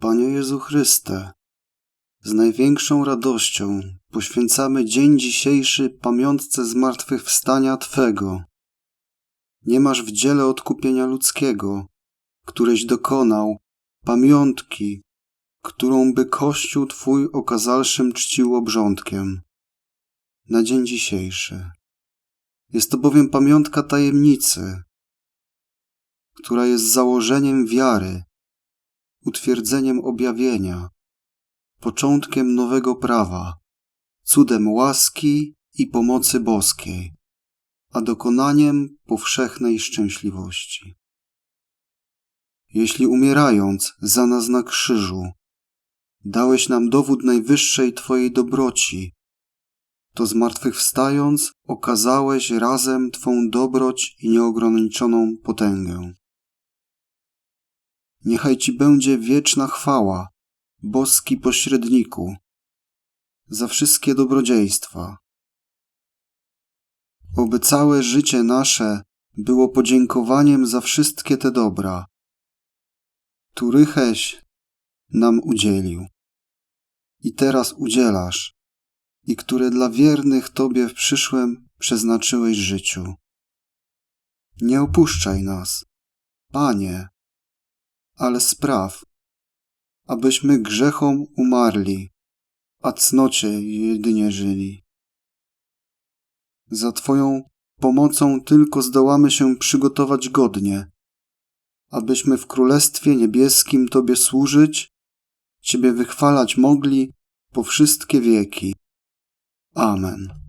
Panie Jezu Chryste, z największą radością poświęcamy dzień dzisiejszy pamiątce zmartwychwstania Twego. Nie masz w dziele odkupienia ludzkiego, któreś dokonał, pamiątki, którą by Kościół Twój okazalszym czcił obrządkiem. Na dzień dzisiejszy. Jest to bowiem pamiątka tajemnicy, która jest założeniem wiary, utwierdzeniem objawienia, początkiem nowego prawa, cudem łaski i pomocy boskiej, a dokonaniem powszechnej szczęśliwości. Jeśli umierając za nas na krzyżu, dałeś nam dowód najwyższej Twojej dobroci, to zmartwychwstając okazałeś razem Twą dobroć i nieograniczoną potęgę. Niechaj Ci będzie wieczna chwała, boski pośredniku, za wszystkie dobrodziejstwa. Oby całe życie nasze było podziękowaniem za wszystkie te dobra, którycheś nam udzielił i teraz udzielasz i które dla wiernych Tobie w przyszłym przeznaczyłeś życiu. Nie opuszczaj nas, Panie, ale spraw, abyśmy grzechom umarli, a cnocie jedynie żyli. Za Twoją pomocą tylko zdołamy się przygotować godnie, abyśmy w Królestwie Niebieskim Tobie służyć, Ciebie wychwalać mogli po wszystkie wieki. Amen.